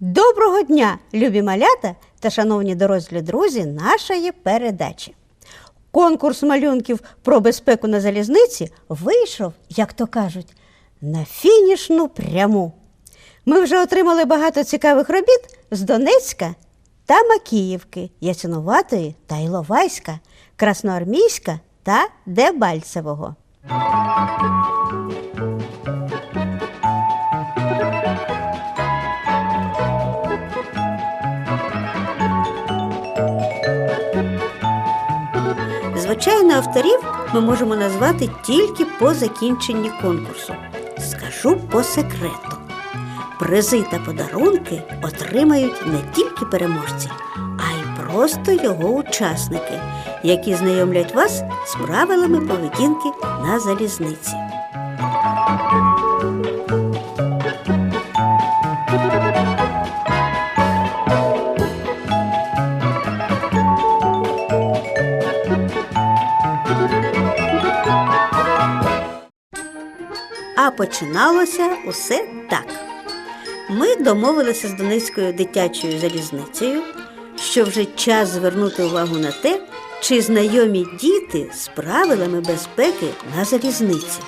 Доброго дня, любі малята та шановні дорослі друзі нашої передачі. Конкурс малюнків про безпеку на залізниці вийшов, як то кажуть, на фінішну пряму. Ми вже отримали багато цікавих робіт з Донецька та Макіївки, Ясиноватої та Іловайська, Красноармійська та Дебальцевого. Звичайно, авторів ми можемо назвати тільки по закінченні конкурсу. Скажу по секрету. Призи та подарунки отримають не тільки переможці, а й просто його учасники, які знайомлять вас з правилами поведінки на залізниці. Починалося усе так. Ми домовилися з Донецькою дитячою залізницею, що вже час звернути увагу на те, чи знайомі діти з правилами безпеки на залізниці.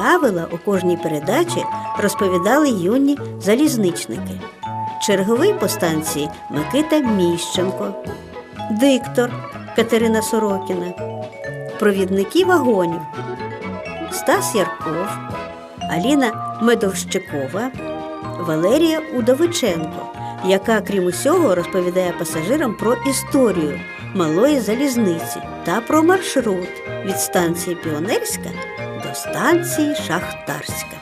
Правила у кожній передачі розповідали юні залізничники. Черговий по станції Микита Міщенко, диктор Катерина Сорокіна, провідники вагонів Стас Ярков, Аліна Медовщикова, Валерія Удовиченко, яка, крім усього, розповідає пасажирам про історію малої залізниці та про маршрут від станції Піонерська до станції Шахтарська.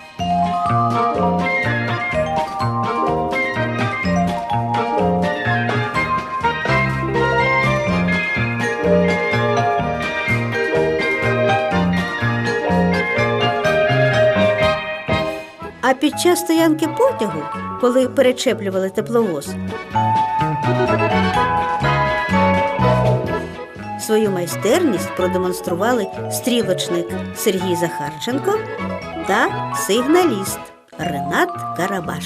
А під час стоянки потягу, коли перечеплювали тепловоз, свою майстерність продемонстрували стрілочник Сергій Захарченко та сигналіст Ренат Карабаш.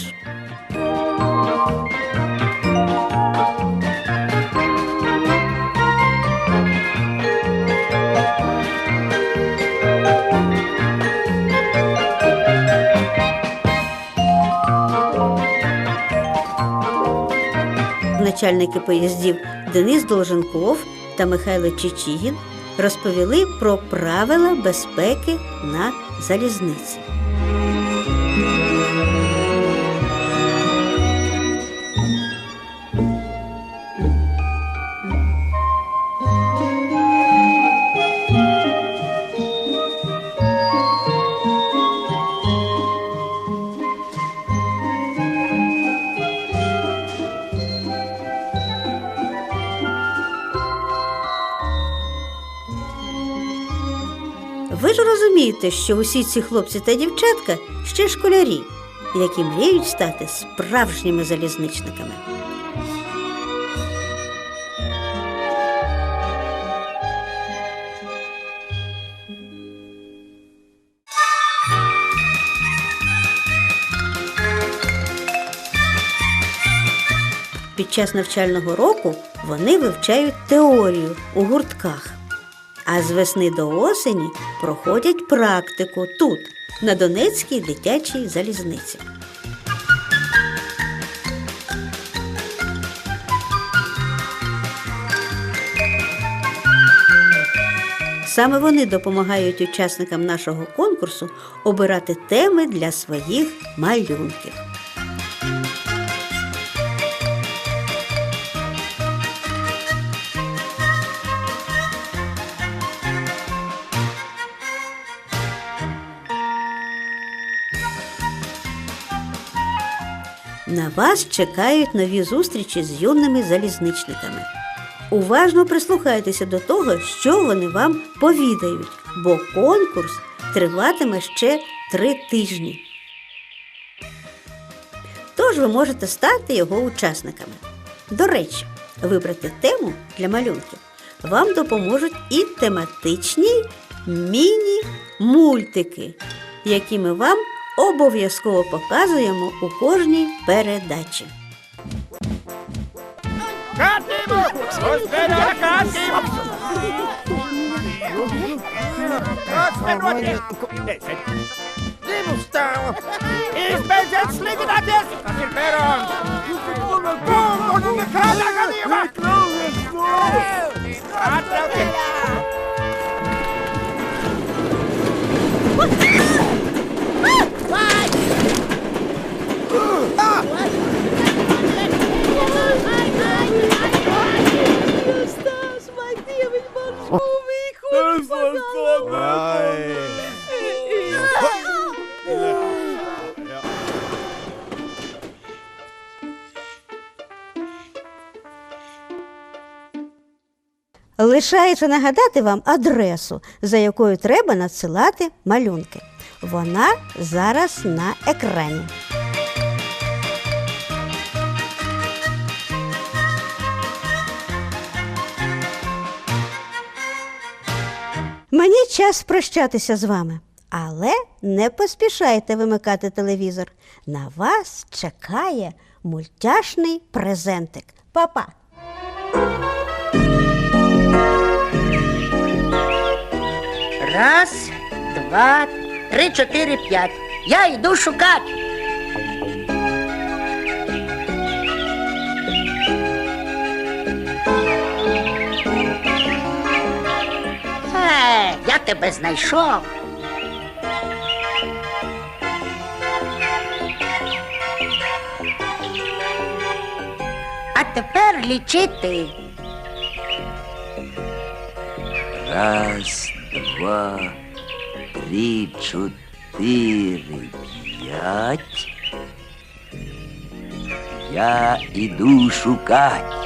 Начальники поїздів Денис Долженков та Михайло Чичігін розповіли про правила безпеки на залізниці. Ви ж розумієте, що усі ці хлопці та дівчатка ще школярі, які мріють стати справжніми залізничниками. Під час навчального року вони вивчають теорію у гуртках. А з весни до осені проходять практику тут, на Донецькій дитячій залізниці. Саме вони допомагають учасникам нашого конкурсу обирати теми для своїх малюнків. На вас чекають нові зустрічі з юними залізничниками. Уважно прислухайтеся до того, що вони вам повідають, бо конкурс триватиме ще три тижні. Тож ви можете стати його учасниками. До речі, вибрати тему для малюнків вам допоможуть і тематичні міні-мультики, які ми вам обов'язково показуємо у кожній передачі. Катимо! Катимо! Розвернути! Атаки! Лишається нагадати вам адресу, за якою треба надсилати малюнки. Вона зараз на екрані. Мені час прощатися з вами, але не поспішайте вимикати телевізор. На вас чекає мультяшний презентик. Па-па! Раз, два, три, чотири, п'ять. Я йду шукати. Я тебе знайшов. А тепер лічити. Раз, два, три, чотири, п'ять. Я іду шукать.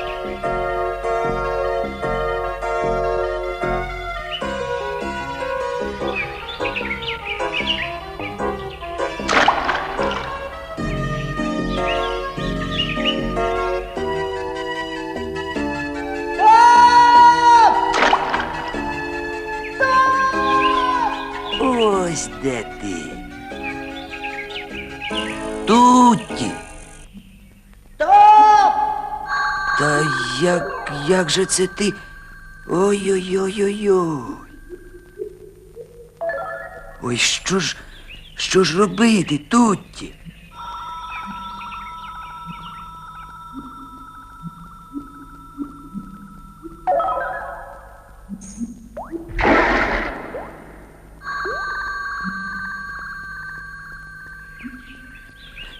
Де ти. Тутті. Та як, як же це ти? Ой-ой-ой-ой-ой. Ой, що ж, що ж робити, Тутті?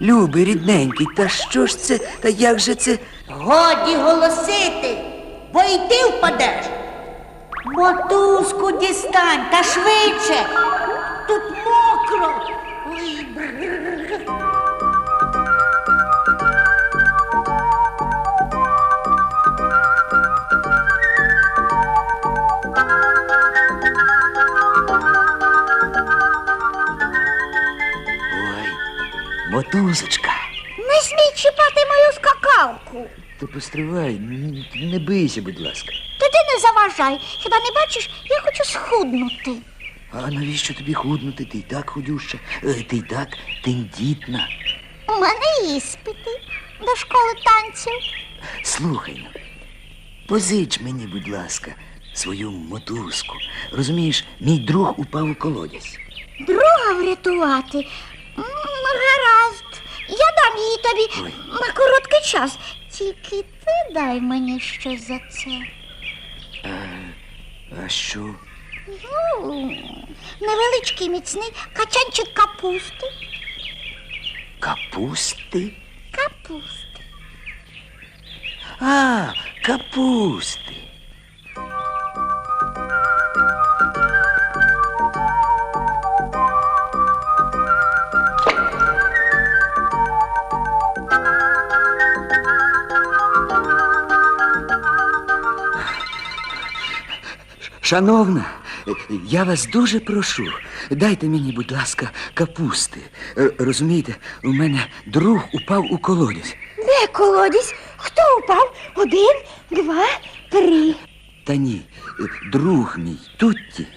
Любий, рідненький, та що ж це, та як же це? Годі голосити, бо й ти впадеш. Мотузку дістань та швидше. Тут мокро. Мотузочка. Не смій чіпати мою скакалку. Ти постривай, не бийся, будь ласка. Тоді не заважай. Хіба не бачиш, я хочу схуднути. А навіщо тобі худнути? Ти й так худюща, е, ти й так тендітна. У мене іспити до школи танців. Слухай ну, позич мені, будь ласка, свою мотузку. Розумієш, мій друг упав у колодязь. Друга врятувати. Гаразд. Її тобі Ой. на короткий час. Тільки ти дай мені щось за це. А що? Ну, невеличкий міцний качанчик капусти. Капусти? Капусти. А, капусти. Шановна, я вас дуже прошу, дайте мені, будь ласка, капусти. Е, Розумієте, у мене друг упав у колодязь. Де колодязь? Хто упав? Один, два, три. Та ні, е, друг мій Тутті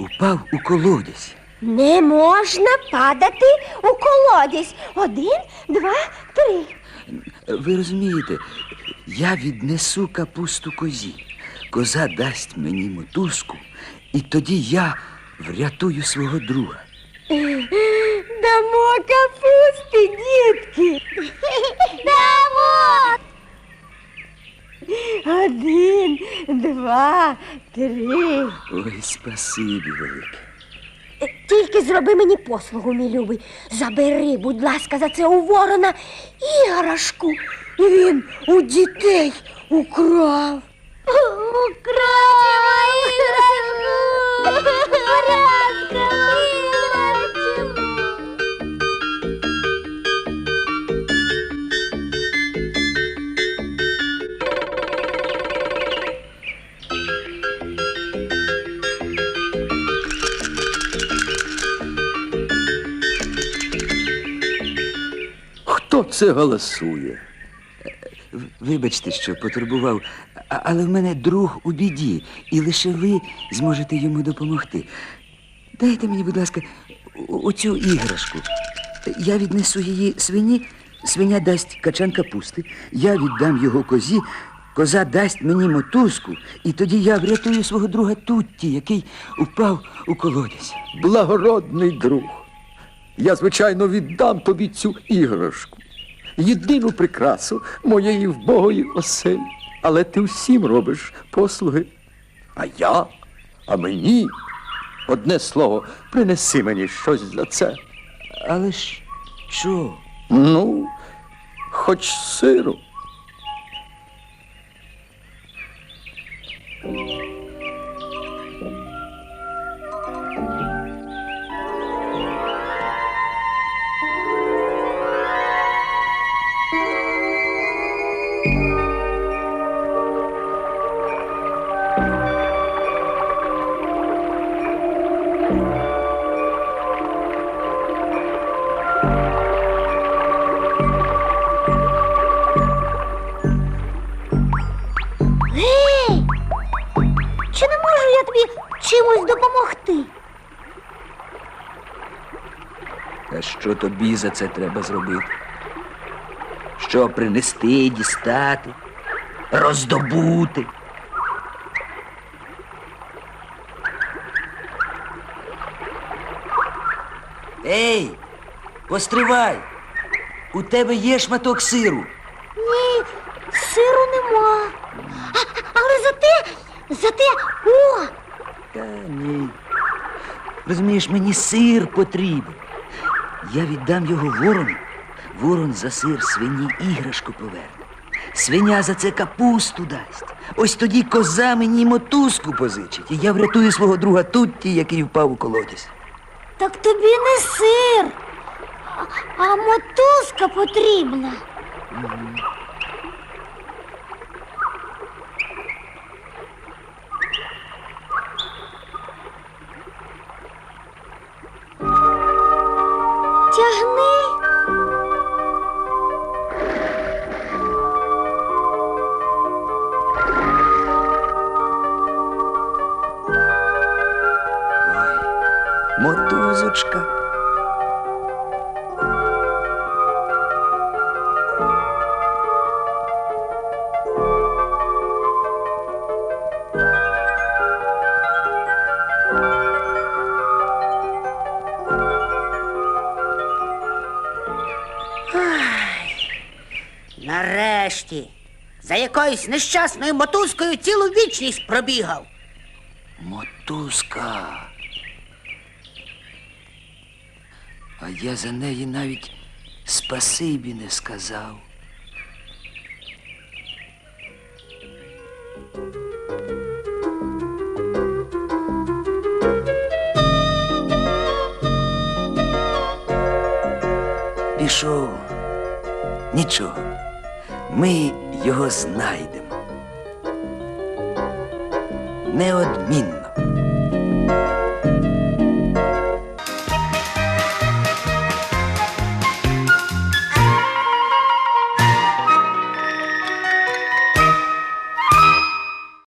упав у колодязь. Не можна падати у колодязь. Один, два, три. Ви розумієте, я віднесу капусту козі. Коза дасть мені мотузку, і тоді я врятую свого друга. Дамо капусти, дітки. Дамо. Один, два, три. Ой, спасибі велике. Тільки зроби мені послугу, мій любий. Забери, будь ласка, за це у ворона іграшку. Він у дітей украв. Хто це голосує? Вибачте, що потурбував, але в мене друг у біді, і лише ви зможете йому допомогти. Дайте мені, будь ласка, оцю іграшку. Я віднесу її свині, свиня дасть качан капусти, я віддам його козі, коза дасть мені мотузку, і тоді я врятую свого друга Тутті, який упав у колодязь. Благородний друг. Я, звичайно, віддам тобі цю іграшку. Єдину прикрасу моєї вбогої оселі. Але ти всім робиш послуги. А я, а мені. Одне слово, принеси мені щось за це. Але ж що? Ну, хоч сиру. Тобі чимось допомогти? А що тобі за це треба зробити? Що принести, дістати, роздобути? Ей, постривай! У тебе є шматок сиру. Ні, сиру нема. А, але зате, зате, о, Та ні. Розумієш, мені сир потрібен. Я віддам його ворону. Ворон за сир свині іграшку поверне. Свиня за це капусту дасть. Ось тоді коза мені мотузку позичить. І я врятую свого друга Тутті, який впав у колодязь. так тобі не сир, а, а мотузка потрібна. Тягни. Якоюсь нещасною мотузкою цілу вічність пробігав. Мотузка. А я за неї навіть спасибі не сказав. Пішов. Нічого. Ми його знайдемо. Неодмінно.